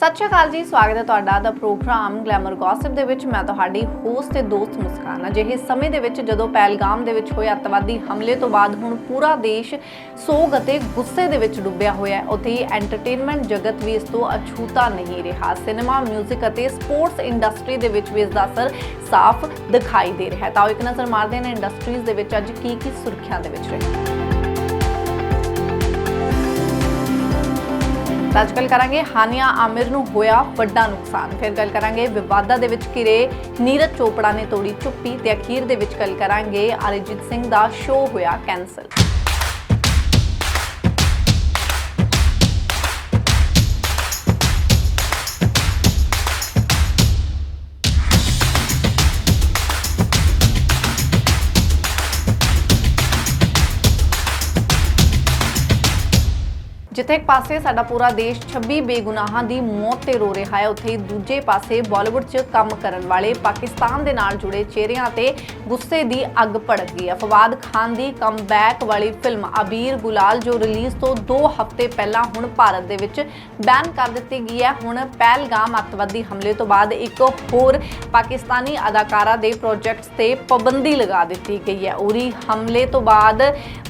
ਸਤਿ ਸ਼੍ਰੀ ਅਕਾਲ ਜੀ, ਸਵਾਗਤ ਹੈ ਤੁਹਾਡਾ ਦਾ ਪ੍ਰੋਗਰਾਮ ਗਲੈਮਰ ਗੌਸਿਪ ਦੇ ਵਿੱਚ। ਮੈਂ ਤੁਹਾਡੀ ਹੋਸਟ ਤੇ ਦੋਸਤ ਮੁਸਕਾਨ ਅਜਿਹੇ ਸਮੇਂ ਦੇ ਵਿੱਚ ਜਦੋਂ ਪਹਿਲਗਾਮ ਦੇ ਵਿੱਚ ਹੋਏ ਅੱਤਵਾਦੀ ਹਮਲੇ ਤੋਂ ਬਾਅਦ ਹੁਣ ਪੂਰਾ ਦੇਸ਼ ਸੋਗ ਅਤੇ ਗੁੱਸੇ ਦੇ ਵਿੱਚ ਡੁੱਬਿਆ ਹੋਇਆ ਹੈ। ਉੱਥੇ ਹੀ ਐਂਟਰਟੇਨਮੈਂਟ ਜਗਤ ਵੀ ਇਸ ਤੋਂ ਅਛੂਤਾ ਨਹੀਂ ਰਿਹਾ। ਸਿਨੇਮਾ 뮤직 ਅਤੇ ਸਪੋਰਟਸ ਇੰਡਸਟਰੀ ਦੇ ਵਿੱਚ ਵੀ ਇਸ ਦਾ ਅਸਰ ਸਾਫ਼ ਦਿਖਾਈ ਦੇ ਰਿਹਾ ਹੈ। ਤਾਂ ਆਓ ਇੱਕ ਨਜ਼ਰ ਮਾਰਦੇ ਨੇ ਇੰਡਸਟਰੀਜ਼ ਦੇ ਵਿੱਚ ਅੱਜ ਕੀ ਕੀ ਸੁਰਖੀਆਂ ਦੇ ਵਿੱਚ ਰਹੇ ਤਾਂ ਅੱਜ ਗੱਲ ਕਰਾਂਗੇ ਹਾਨੀਆ ਆਮਿਰ ਨੂੰ ਹੋਇਆ ਵੱਡਾ ਨੁਕਸਾਨ। ਫਿਰ ਗੱਲ ਕਰਾਂਗੇ ਵਿਵਾਦਾਂ ਦੇ ਵਿੱਚ ਘਿਰੇ ਨੀਰਜ ਚੋਪੜਾ ਨੇ ਤੋੜੀ ਚੁੱਪੀ ਤੇ ਅਖੀਰ ਦੇ ਵਿੱਚ ਗੱਲ ਕਰਾਂਗੇ ਅਰਿਜੀਤ ਸਿੰਘ ਦਾ ਸ਼ੋਅ ਹੋਇਆ ਕੈਨਸਲ ਜਿੱਥੇ ਇੱਕ ਪਾਸੇ ਸਾਡਾ ਪੂਰਾ ਦੇਸ਼ 26 ਬੇਗੁਨਾਹਾਂ ਦੀ ਮੌਤ ਤੇ ਰੋ ਰਿਹਾ ਹੈ, ਉੱਥੇ ਹੀ ਦੂਜੇ ਪਾਸੇ ਬਾਲੀਵੁੱਡ 'ਚ ਕੰਮ ਕਰਨ ਵਾਲੇ ਪਾਕਿਸਤਾਨ ਦੇ ਨਾਲ ਜੁੜੇ ਚਿਹਰਿਆਂ ਤੇ ਗੁੱਸੇ ਦੀ ਅੱਗ ਭੜਕ ਗਈ ਹੈ। ਫਵਾਦ ਖਾਨ ਦੀ ਕਮਬੈਕ ਵਾਲੀ ਫਿਲਮ ਅਬੀਰ ਗੁਲਾਲ, ਜੋ ਰਿਲੀਜ਼ ਤੋਂ 2 ਹਫ਼ਤੇ ਪਹਿਲਾਂ ਹੁਣ ਭਾਰਤ ਦੇ ਵਿੱਚ ਬੈਨ ਕਰ ਦਿੱਤੀ ਗਈ ਹੈ। ਹੁਣ ਪਹਿਲਗਾਮ ਅੱਤਵਾਦੀ ਹਮਲੇ ਤੋਂ ਬਾਅਦ ਇੱਕ ਹੋਰ ਪਾਕਿਸਤਾਨੀ ਅਦਾਕਾਰਾ ਦੇ ਪ੍ਰੋਜੈਕਟਸ ਤੇ ਪਾਬੰਦੀ ਲਗਾ ਦਿੱਤੀ ਗਈ ਹੈ। ਉਰੀ ਹਮਲੇ ਤੋਂ ਬਾਅਦ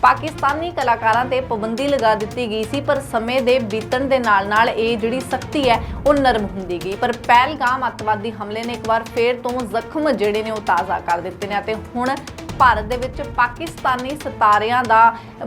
ਪਾਕਿਸਤਾਨੀ ਕਲਾਕਾਰਾਂ ਤੇ ਪਾਬੰਦੀ ਲਗਾ ਦਿੱਤੀ ਗਈ ਸੀ, ਪਰ ਸਮੇਂ ਦੇ ਬੀਤਣ ਦੇ ਨਾਲ-ਨਾਲ ਇਹ ਜਿਹੜੀ ਸਖਤੀ ਹੈ, ਉਹ ਨਰਮ ਹੁੰਦੀ ਗਈ। ਪਰ ਪਹਿਲਗਾਮ ਅੱਤਵਾਦੀ ਹਮਲੇ ਨੇ ਇੱਕ ਵਾਰ ਫੇਰ ਤੋਂ ਜ਼ਖਮ ਜਿਹੜੇ ਨੇ ਉਹ ਤਾਜ਼ਾ ਕਰ ਦਿੱਤੇ ਨੇ ਅਤੇ ਹੁਣ ਭਾਰਤ ਦੇ ਵਿੱਚ ਪਾਕਿਸਤਾਨੀ ਸਿਤਾਰਿਆਂ ਦਾ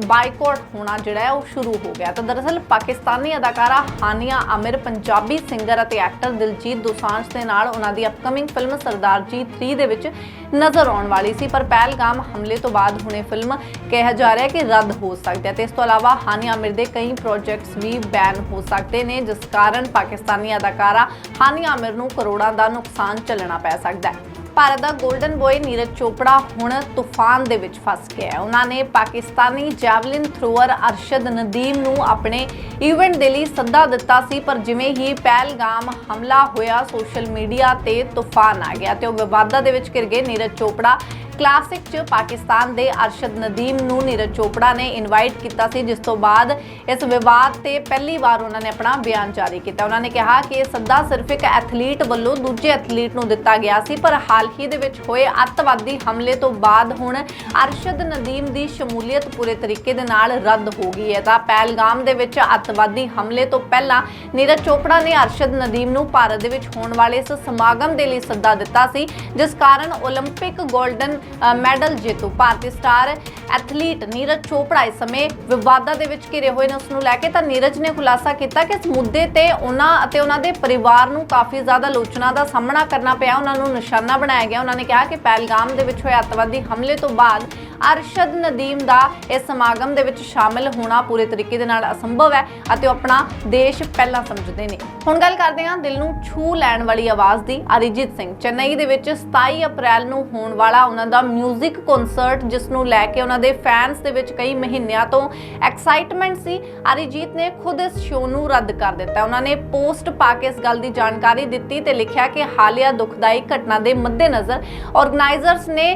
ਬਾਈਕਾਟ ਹੋਣਾ ਜਿਹੜਾ ਹੈ ਉਹ ਸ਼ੁਰੂ ਹੋ ਗਿਆ। ਤਾਂ ਦਰਅਸਲ ਪਾਕਿਸਤਾਨੀ ਅਦਾਕਾਰਾ ਹਾਨੀਆ ਆਮਿਰ ਪੰਜਾਬੀ ਸਿੰਗਰ ਅਤੇ ਐਕਟਰ ਦਿਲਜੀਤ ਦੋਸਾਂਝ ਦੇ ਨਾਲ ਉਹਨਾਂ ਦੀ ਅਪਕਮਿੰਗ ਫਿਲਮ ਸਰਦਾਰ ਜੀ 3 ਦੇ ਵਿੱਚ ਨਜ਼ਰ ਆਉਣ ਵਾਲੀ ਸੀ। ਪਰ ਪਹਿਲਗਾਮ ਹਮਲੇ ਤੋਂ ਬਾਅਦ ਹੁਣੇ ਫਿਲਮ ਕਿਹਾ ਜਾ ਰਿਹਾ ਕਿ ਰੱਦ ਹੋ ਸਕਦੀ ਹੈ। ਤੇ ਇਸ ਤੋਂ ਇਲਾਵਾ ਹਾਨੀਆ ਆਮਿਰ ਦੇ ਕਈ ਪ੍ਰੋਜੈਕਟਸ ਵੀ ਬੈਨ ਹੋ ਸਕਦੇ ਨੇ, ਜਿਸ ਕਾਰਨ ਪਾਕਿਸਤਾਨੀ ਅਦਾਕਾਰਾ ਹਾਨੀਆ ਆਮਿਰ ਨੂੰ ਕਰੋੜਾਂ ਦਾ ਨੁਕਸਾਨ ਝੱਲਣਾ ਪੈ ਸਕਦਾ ਹੈ। ਭਾਰਤ ਦਾ 골ਡਨ ਬॉय ਨੀਰਜ ਚੋਪੜਾ ਹੁਣ ਤੂਫਾਨ ਦੇ ਵਿੱਚ ਫਸ ਗਿਆ ਹੈ। ਉਹਨਾਂ ਨੇ ਪਾਕਿਸਤਾਨੀ ਜੈਵਲਿਨ ਥਰੋਅਰ ਅਰਸ਼ਦ ਨਦੀਮ ਨੂੰ ਆਪਣੇ ਇਵੈਂਟ ਦੇ ਲਈ ਸੱਦਾ ਦਿੱਤਾ ਸੀ, ਪਰ ਜਿਵੇਂ ਹੀ ਪਹਿਲਗਾਮ ਹਮਲਾ ਹੋਇਆ ਸੋਸ਼ਲ ਮੀਡੀਆ ਤੇ ਤੂਫਾਨ ਆ ਗਿਆ ਤੇ ਉਹ ਵਿਵਾਦਾਂ ਦੇ ਵਿੱਚ ਘਿਰ ਗਏ। ਨੀਰਜ ਚੋਪੜਾ ਕਲਾਸਿਕ 'ਚ ਪਾਕਿਸਤਾਨ ਦੇ ਅਰਸ਼ਦ ਨਦੀਮ ਨੂੰ ਨੀਰਜ ਚੋਪੜਾ ਨੇ ਇਨਵਾਈਟ ਕੀਤਾ ਸੀ, ਜਿਸ ਤੋਂ ਬਾਅਦ ਇਸ ਵਿਵਾਦ ਤੇ ਪਹਿਲੀ ਵਾਰ ਉਹਨਾਂ ਨੇ ਆਪਣਾ ਬਿਆਨ ਜਾਰੀ ਕੀਤਾ। ਉਹਨਾਂ ਨੇ ਕਿਹਾ ਕਿ ਇਹ ਸੱਦਾ ਸਿਰਫ ਇੱਕ ਐਥਲੀਟ ਵੱਲੋਂ ਦੂਜੇ ਐਥਲੀਟ ਨੂੰ ਦਿੱਤਾ ਗਿਆ ਸੀ, ਪਰ ਹਾਲ ਹੀ ਦੇ ਵਿੱਚ ਹੋਏ ਅੱਤਵਾਦੀ ਹਮਲੇ ਤੋਂ ਬਾਅਦ ਹੁਣ ਅਰਸ਼ਦ ਨਦੀਮ ਦੀ ਸ਼ਮੂਲੀਅਤ ਪੂਰੇ ਤਰੀਕੇ ਦੇ ਨਾਲ ਰੱਦ ਹੋ ਗਈ ਹੈ। ਤਾਂ ਪਹਿਲਗਾਮ ਦੇ ਵਿੱਚ ਅੱਤਵਾਦੀ ਹਮਲੇ ਤੋਂ ਪਹਿਲਾਂ ਨੀਰਜ ਚੋਪੜਾ ਨੇ ਅਰਸ਼ਦ ਨਦੀਮ ਨੂੰ ਭਾਰਤ ਦੇ ਵਿੱਚ ਹੋਣ ਵਾਲੇ ਇਸ ਸਮਾਗਮ ਦੇ ਲਈ ਸੱਦਾ ਦਿੱਤਾ ਸੀ, ਜਿਸ ਕਾਰਨ 올림픽 골ਡਨ ਮੈਡਲ ਜੇਤੂ। ਭਾਰਤੀ ਸਟਾਰ ਐਥਲੀਟ ਨੀਰਜ ਚੋਪੜਾ ਇਸ ਸਮੇਂ ਵਿਵਾਦਾਂ ਦੇ ਵਿੱਚ ਘਿਰੇ ਹੋਏ ਨੇ। ਉਸ ਨੂੰ ਲੈ ਕੇ ਤਾਂ ਨੀਰਜ ਨੇ ਖੁਲਾਸਾ ਕੀਤਾ ਕਿ ਇਸ ਮੁੱਦੇ ਤੇ ਉਹਨਾਂ ਅਤੇ ਉਹਨਾਂ ਦੇ ਪਰਿਵਾਰ ਨੂੰ ਕਾਫੀ ਜ਼ਿਆਦਾ ਆਲੋਚਨਾ ਦਾ ਸਾਹਮਣਾ ਕਰਨਾ ਪਿਆ। ਉਹਨਾਂ ਨੂੰ ਨਿਸ਼ਾਨਾ ਬਣਾਇਆ ਗਿਆ। ਉਹਨਾਂ ਨੇ ਕਿਹਾ ਕਿ ਪਹਿਲਗਾਮ ਦੇ ਵਿੱਚ ਹੋਏ ਅੱਤਵਾਦੀ ਹਮਲੇ ਤੋਂ ਬਾਅਦ ਅਰਸ਼ਦ ਨਦੀਮ ਦਾ ਇਸ ਸਮਾਗਮ ਦੇ ਵਿੱਚ ਸ਼ਾਮਿਲ ਹੋਣਾ ਪੂਰੇ ਤਰੀਕੇ ਦੇ ਨਾਲ ਅਸੰਭਵ ਹੈ ਅਤੇ ਉਹ ਆਪਣਾ ਦੇਸ਼ ਪਹਿਲਾਂ ਸਮਝਦੇ ਨੇ। ਹੁਣ ਗੱਲ ਕਰਦੇ ਹਾਂ ਦਿਲ ਨੂੰ ਛੂ ਲੈਣ ਵਾਲੀ ਆਵਾਜ਼ ਦੀ, ਅਰਿਜੀਤ ਸਿੰਘ। ਚੇਨਈ ਦੇ ਵਿੱਚ 27 ਅਪ੍ਰੈਲ ਨੂੰ ਹੋਣ ਵਾਲਾ ਉਹਨਾਂ ਦਾ 뮤직 ਕਨਸਰਟ ਜਿਸ ਨੂੰ ਲੈ ਕੇ ਉਹਨਾਂ ਦੇ ਫੈਨਸ ਦੇ ਵਿੱਚ ਕਈ ਮਹੀਨਿਆਂ ਤੋਂ ਐਕਸਾਈਟਮੈਂਟ ਸੀ। ਅਰਿਜੀਤ ਨੇ ਖੁਦ ਇਸ ਸ਼ੋਅ ਨੂੰ ਰੱਦ ਕਰ ਦਿੱਤਾ। ਉਹਨਾਂ ਨੇ ਪੋਸਟ ਪਾ ਕੇ ਇਸ ਗੱਲ ਦੀ ਜਾਣਕਾਰੀ ਦਿੱਤੀ ਤੇ ਲਿਖਿਆ ਕਿ ਹਾਲਿਆ ਦੁਖਦਾਈ ਘਟਨਾ ਦੇ ਮੱਦੇਨਜ਼ਰ ਆਰਗੇਨਾਈਜ਼ਰਸ ਨੇ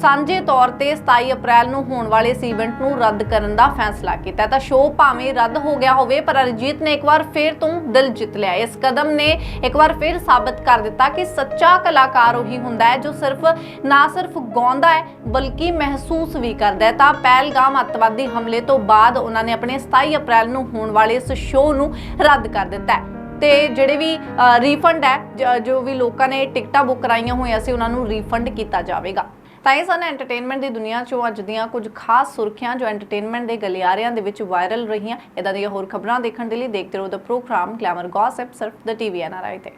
ਸਾਂਝੇ ਤੌਰ ਤੇ 27 ਅਪ੍ਰੈਲ ਨੂੰ ਹੋਣ ਵਾਲੇ ਇਸ ਇਵੈਂਟ ਨੂੰ ਰੱਦ ਕਰਨ ਦਾ ਫੈਸਲਾ ਕੀਤਾ ਤਾਂ ਸ਼ੋਅ ਭਾਵੇਂ ਰੱਦ ਹੋ ਗਿਆ ਹੋਵੇ, ਪਰ ਅਰਿਜੀਤ ਨੇ ਇੱਕ ਵਾਰ ਫਿਰ ਤੋਂ ਦਿਲ ਜਿੱਤ ਲਿਆ ਇਸ ਕਦਮ ਨੇ ਇੱਕ ਵਾਰ ਫਿਰ ਸਾਬਤ ਕਰ ਦਿੱਤਾ ਕਿ ਸੱਚਾ ਕਲਾਕਾਰ ਉਹੀ ਹੁੰਦਾ ਹੈ ਜੋ ਸਿਰਫ, ਨਾ ਸਿਰਫ ਗਾਉਂਦਾ ਹੈ, ਬਲਕਿ ਮਹਿਸੂਸ ਵੀ ਕਰਦਾ ਹੈ। ਤਾਂ ਪਹਿਲਗਾਮ ਅੱਤਵਾਦੀ ਹਮਲੇ ਤੋਂ ਬਾਅਦ ਉਹਨਾਂ ਨੇ ਆਪਣੇ 27 ਅਪ੍ਰੈਲ ਨੂੰ ਹੋਣ ਵਾਲੇ ਇਸ ਸ਼ੋਅ ਨੂੰ ਰੱਦ ਕਰ ਦਿੱਤਾ ਹੈ। ਤੇ ਜਿਹੜੇ ਵੀ ਰੀਫੰਡ ਹੈ, ਜੋ ਵੀ ਲੋਕਾਂ ਨੇ ਟਿਕਟਾਂ ਬੁੱਕ ਕਰਾਈਆਂ ਹੋਈਆਂ ਸੀ, ਉਹਨਾਂ ਨੂੰ ਰੀਫੰਡ ਕੀਤਾ ਜਾਵੇਗਾ। ਤਾਂ ਇਹ ਸਨ ਐਂਟਰਟੇਨਮੈਂਟ ਦੀ ਦੁਨੀਆ ਚੋਂ ਅੱਜ ਦੀਆਂ ਕੁਝ ਖਾਸ ਸੁਰਖੀਆਂ ਜੋ ਐਂਟਰਟੇਨਮੈਂਟ ਦੇ ਗਲਿਆਰਿਆਂ ਦੇ ਵਿੱਚ ਵਾਇਰਲ ਰਹੀਆਂ। ਇਦਾਂ ਦੀਆਂ ਹੋਰ ਖਬਰਾਂ ਦੇਖਣ ਦੇ ਲਈ ਦੇਖਦੇ ਰਹੋ ਦਾ ਪ੍ਰੋਗਰਾਮ ਗਲੈਮਰ ਗੌਸਿਪ ਸਿਰਫ ਦ ਟੀਵੀ ਐਨਆਰਆਈ ਤੇ।